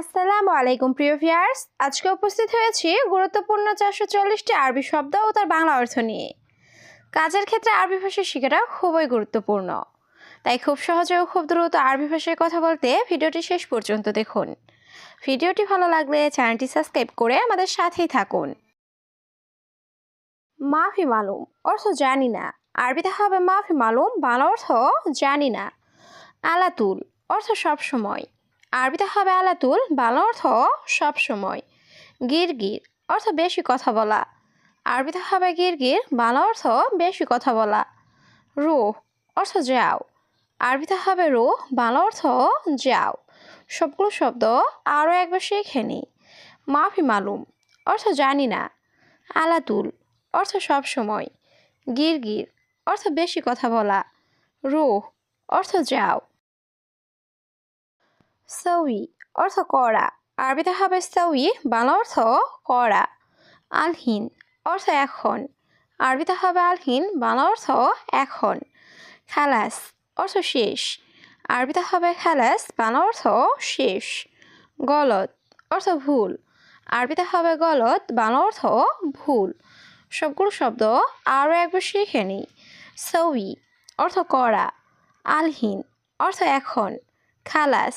আসসালামু আলাইকুম, প্রিয় ভিয়ার্স আজকে উপস্থিত হয়েছি গুরুত্বপূর্ণ চারশো চল্লিশটি আরবি শব্দ ও তার বাংলা অর্থ নিয়ে। কাজের ক্ষেত্রে আরবি ভাষা শেখাটা খুবই গুরুত্বপূর্ণ। তাই খুব সহজে ও খুব দ্রুত আরবি ভাষায় কথা বলতে ভিডিওটি শেষ পর্যন্ত দেখুন। ভিডিওটি ভালো লাগলে চ্যানেলটি সাবস্ক্রাইব করে আমাদের সাথেই থাকুন। মাফি মালুম অর্থ জানি না। আরবিতে হবে মাফি মালুম, বাংলা অর্থ জানি না। আলাতুল অর্থ সব সময়। আরবিতে হবে আলাতুল, বাংলা অর্থ সব সময়। গির গির অর্থ বেশি কথা বলা। আরবিতে হবে গির গির বাংলা অর্থ বেশি কথা বলা। রুহ অর্থ যাও। আরবিতে হবে রুহ, বাংলা অর্থ যাও। সবগুলো শব্দ আরও একবার শিখে নিই মাফি মালুম অর্থ জানি না। আলাতুল অর্থ সব সময়। গির গির অর্থ বেশি কথা বলা। রুহ অর্থ যাও। সউই অর্থ করা আরবিতে হবে সউই বাংলা অর্থ করা আলহীন, অর্থ এখন। আরবিতে হবে আলহীন, বাংলা অর্থ এখন। খালাস, অর্থ শেষ। আরবিতে হবে খালাস, বাংলা অর্থ শেষ। গলত, অর্থ ভুল। আরবিতে হবে গলত, বাংলা অর্থ ভুল। সবগুলো শব্দ আরও একবার শিখে নিই। সউই অর্থ করা আলহীন, অর্থ এখন। খালাস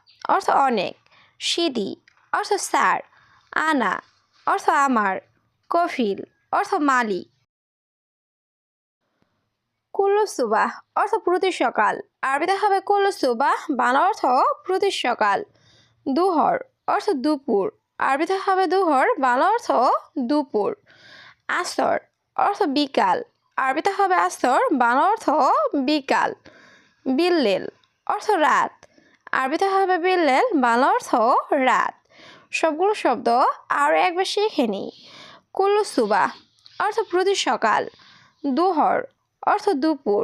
অর্থ অনেক। সিদি, অর্থ স্যার। আনা, অর্থ আমার। কফিল, অর্থ মালিক। কুল্লু সুবাহ অর্থ প্রতি সকাল। আরবিতে হবে কুল্লু সুবাহ বাংলা অর্থ প্রতি সকাল। দুহর, অর্থ দুপুর। আরবিতে হবে দুহর, বাংলা অর্থ দুপুর। আসর, অর্থ বিকাল। আরবিতে হবে আসর, বাংলা অর্থ বিকাল। বিল্লেল, অর্থ রাত। আরবিতে হবে বিল্লেল বাংলা অর্থ রাত। সবগুলো শব্দ আরও একবার শিখে নিই কুল্লু সুবাহ অর্থ প্রতি সকাল। দুহর, অর্থ দুপুর।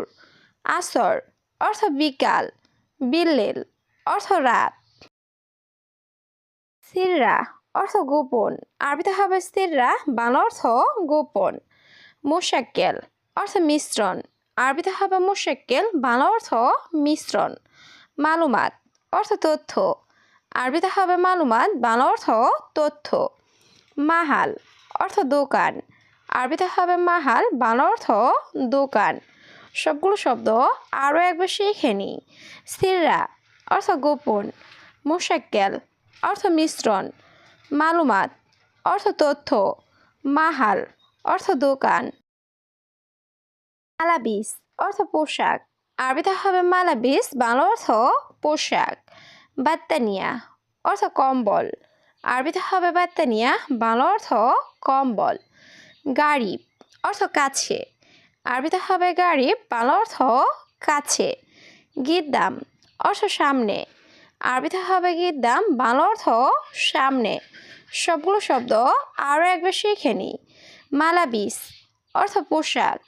আসর, অর্থ বিকাল। বিল্লেল অর্থ রাত। সিররা, অর্থ গোপন। আরবিতে হবে সিররা, বাংলা অর্থ গোপন। মোশাক্কেল, অর্থ মিশ্রণ। আরবিতে হবে মোশাক্কেল, বাংলা অর্থ মিশ্রণ। মালুমাত অর্থ তথ্য। আরবিতে হবে মালুমাত, বাংলা অর্থ তথ্য। মাহাল, অর্থ দোকান। আরবিতে হবে মাহাল, বাংলা অর্থ দোকান। সবগুলো শব্দ আরও একবার শিখে নিই। সিররা, অর্থ গোপন। মোশাক্কেল, অর্থ মিশ্রণ। মালুমাত, অর্থ তথ্য। মাহাল, অর্থ দোকান। মালাবিস, অর্থ পোশাক। আরবিতে হবে মালাবিস, বাংলা অর্থ পোশাক। বাত্তানিয়া অর্থ কম্বল। আরবিতে হবে বাত্তানিয়া বাংলা অর্থ কম্বল। গাড়িব অর্থ কাছে। আরবিতে হবে গাড়িব বাংলা অর্থ কাছে। গিদ্দাম অর্থ সামনে। আরবিতে হবে গিদ্দাম বাংলা অর্থ সামনে। সবগুলো শব্দ আরও একবার শিখে নিই মালাবিস, অর্থ পোশাক।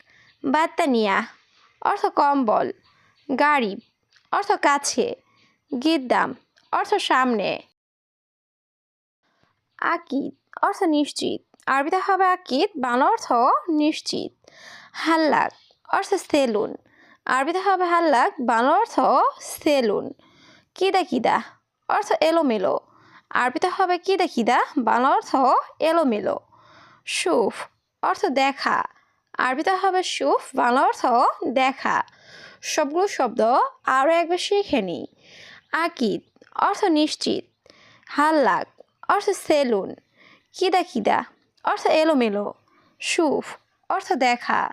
বাত্তানিয়া অর্থ কম্বল। গাড়িব অর্থ কাছে গিদ্দাম অর্থ সামনে। আকিদ, অর্থ নিশ্চিত। আরবিতে হবে আকিদ, বাংলা অর্থ নিশ্চিত। হাল্লাক, অর্থ সেলুন। আরবিতে হবে হাল্লাক, বাংলা অর্থ সেলুন। কিদা কিদা, অর্থ এলোমেলো। আরবিতে হবে কিদা কিদা, বাংলা অর্থ এলোমেলো। সুফ, অর্থ দেখা। আরবিতে হবে সুফ, বাংলা অর্থ দেখা। সবগুলো শব্দ আরও একবার শিখে নিই। আকিদ, অর্থ নিশ্চিত। হাল্লাক, অর্থ সেলুন। কিদা কিদা, অর্থ এলোমেলো। সুফ, অর্থ দেখা।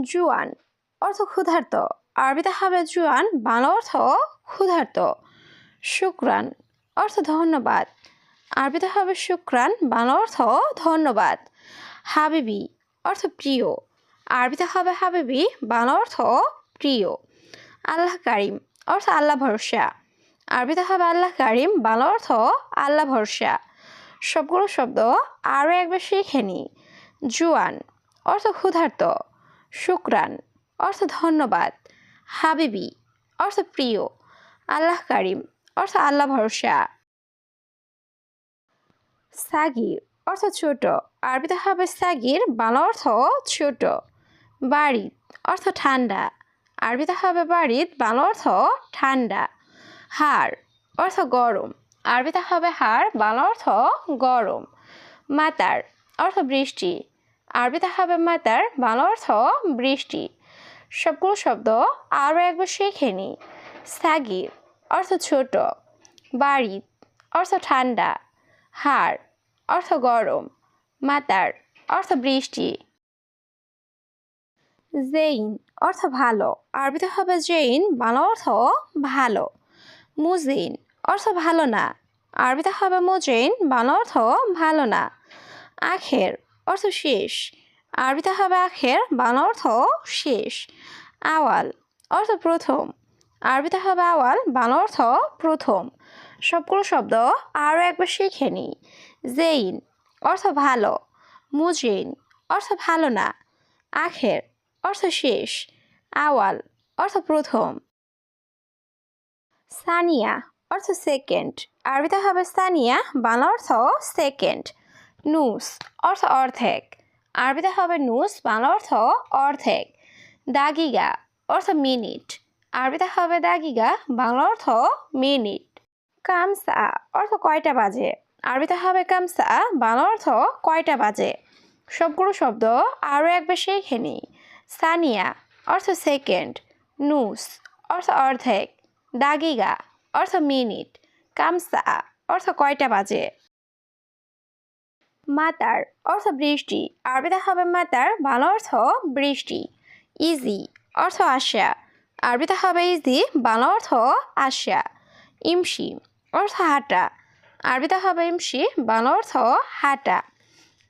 জুয়ান, অর্থ ক্ষুধার্ত। আরবিতে হবে জুয়ান, বাংলা অর্থ ক্ষুধার্ত। শুক্রান, অর্থ ধন্যবাদ। আরবিতে হবে শুক্রান, বাংলা অর্থ ধন্যবাদ। হাবিবি, অর্থ প্রিয়। আরবিতে হবে হাবিবি, বাংলা অর্থ প্রিয়। আল্লাহ কারিম, অর্থ আল্লাহ ভরসা। আরবিতে হবে আল্লাহ কারিম, বাংলা অর্থ আল্লাহ ভরসা। সবগুলো শব্দ আরও একবার শিখে জুয়ান, অর্থ ক্ষুধার্ত। শুক্রান, অর্থ ধন্যবাদ। হাবিবি, অর্থ প্রিয়। আল্লাহ কারিম, অর্থ আল্লাহ ভরসা। সাগির, অর্থ ছোট। আরবিতে হবে সাগির, বাংলা অর্থ ছোট। বাড়িত, অর্থ ঠান্ডা। আরবিতে হবে বাড়িত, বাংলা অর্থ ঠান্ডা। হাড় অর্থ গরম। আরবিতে হবে হাড় বাংলা অর্থ গরম। মাতার, অর্থ বৃষ্টি। আরবিতে হবে মাতার, বাংলা অর্থ বৃষ্টি। সবগুলো শব্দ আরও একবার শিখে নি। সাগির অর্থ ছোট। বাড়িত, অর্থ ঠান্ডা। হাড় অর্থ গরম। মাতার, অর্থ বৃষ্টি। জেইন অর্থ ভালো। আরবিতে হবে জেইন, বাংলা অর্থ ভালো। মুজিন অর্থ ভালো না। আরবিতে হবে মুজিন, বাংলা অর্থ ভালো না। আখের অর্থ শেষ। আরবিতে হবে আখের, বাংলা অর্থ শেষ। আওয়াল অর্থ প্রথম। আরবিতে হবে আওয়াল, বাংলা অর্থ প্রথম। সবগুলো শব্দ আরও একবার শিখে নিই। জেইন অর্থ ভালো। মুজিন অর্থ ভালো না। আখের অর্থ শেষ। আওয়াল, অর্থ প্রথম। সানিয়া, অর্থ সেকেন্ড আরবিতে হবে সানিয়া, বাংলা অর্থ সেকেন্ড নুস, অর্থ অর্ধেক। আরবিতে হবে নুস, বাংলা অর্থ অর্ধেক। দাগিগা, অর্থ মিনিট। আরবিতে হবে দাগিগা, বাংলা অর্থ মিনিট। কামসা, অর্থ কয়টা বাজে? আরবিতে হবে কামসা, বাংলা অর্থ কয়টা বাজে? সবগুলো শব্দ আরও একবার শিখে নিই। সানিয়া অর্থ সেকেন্ড নুস অর্থ অর্ধেক, দাগিগা, অর্থ মিনিট কামসা অর্থ কয়টা বাজে? মাতার, অর্থ বৃষ্টি, আরবিতে হবে মাতার বাংলা অর্থ বৃষ্টি ইজি অর্থ আশা আরবিতে হবে ইজি বাংলা অর্থ আশা ইমসি, অর্থ হাঁটা, আরবিতে হবে ইমসি বাংলা অর্থ হাঁটা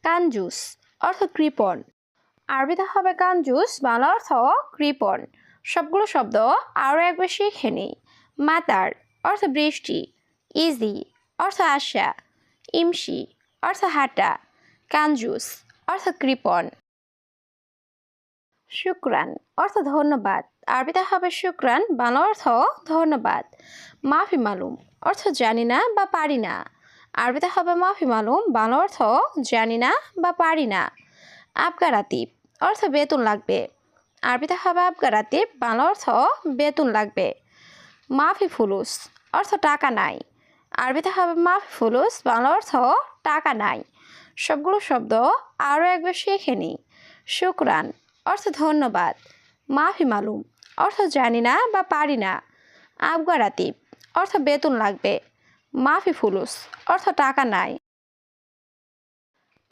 কাঞ্জুস অর্থ কৃপণ। আরবিতে হবে কাঞ্জুস বাংলা অর্থ কৃপণ সবগুলো শব্দ আরও একবার শিখে নিই। মাতার অর্থ বৃষ্টি ইজি অর্থ আশা, ইমসি অর্থ হাঁটা কাঞ্জুস অর্থ কৃপণ শুক্রান অর্থ ধন্যবাদ, আরবিতে হবে শুক্রান, বাংলা অর্থ ধন্যবাদ। মাফি মালুম অর্থ জানি না বা পারি না, আরবিতে হবে মাফি মালুম, বাংলা অর্থ জানি না বা পারি না। আবগারাতিব অর্থ বেতন লাগবে। আরবিতে হবে আবগারাতিব বাংলা অর্থ বেতন লাগবে। মাফি ফুলুস, অর্থ টাকা নাই। আরবিতে হবে মাফি ফুলুস, বাংলা অর্থ টাকা নাই। সবগুলো শব্দ আরও একবার শিখে নিই। শুক্রান, অর্থ ধন্যবাদ। মাফি মালুম, অর্থ জানি না বা পারি না। আবগারাতিব অর্থ বেতন লাগবে। মাফি ফুলুস, অর্থ টাকা নাই।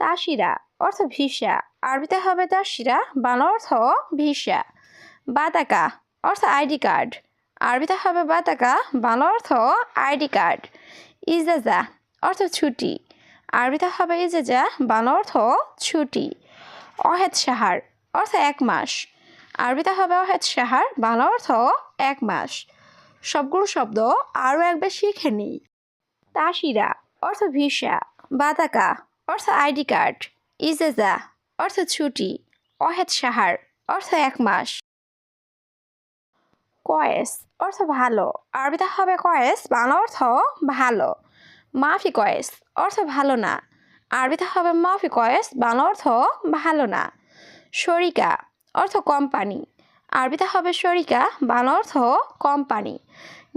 তাসিরা অর্থ ভিসা। আরবিতে হবে তাসিরা বাংলা অর্থ ভিসা। বাতাকা, অর্থ আইডি কার্ড। আরবিতে হবে বাতাকা, বাংলা অর্থ আইডি কার্ড। ইজাজা, অর্থ ছুটি। আরবিতে হবে ইজাজা, বাংলা অর্থ ছুটি। অহেদ সাহার, অর্থ এক মাস। আরবিতে হবে অহেদ সাহার, বাংলা অর্থ এক মাস। সবগুলো শব্দ আরও একবার শিখে নিই। তাসিরা অর্থ ভিসা। বাতাকা, অর্থ আইডি কার্ড। ইজেজা, অর্থ ছুটি, অহেদ সাহার, অর্থ এক মাস। কয়েস, অর্থ ভালো। আরবিতে হবে কয়েস, বাংলা অর্থ ভালো। মাফি কয়েস, অর্থ ভালো না। আরবিতে হবে মাফি কয়েস, বাংলা অর্থ ভালো না। শরিকা, অর্থ কোম্পানি। আরবিতে হবে শরিকা, বাংলা অর্থ কোম্পানি।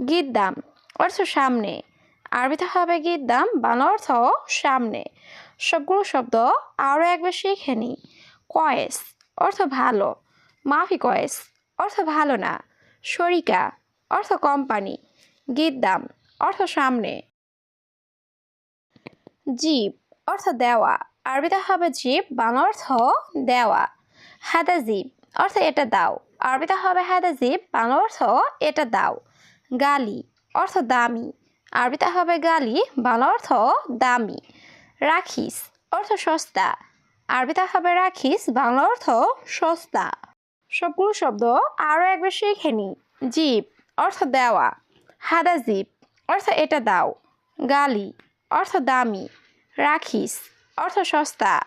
গিদ্দাম, অর্থ সামনে। আরবিতে হবে গিদ্দাম, বাংলা অর্থ সামনে। সবগুলো শব্দ আরও একবার শিখে নিই। কয়েস অর্থ ভালো, মাফি কয়েস অর্থ ভালো না, শরিকা অর্থ কোম্পানি, গিদ্দাম অর্থ সামনে। জীব অর্থ দেওয়া, আরবিতে হবে জীব, বাংলা অর্থ দেওয়া। হাদা জীব অর্থ এটা দাও, আরবিতে হবে হাদা জীব, বাংলা অর্থ এটা দাও। গালি অর্থ দামি, আরবিতে হবে গালি, বাংলা অর্থ দামি। রাখিস, অর্থ সস্তা। আরবিতে হবে রাখিস, বাংলা অর্থ সস্তা। সবগুলো শব্দ আরও একবার শিখে নি। জীব, অর্থ দেওয়া। হাদা জীব, অর্থ এটা দাও। গালি, অর্থ দামি। রাখিস, অর্থ সস্তা।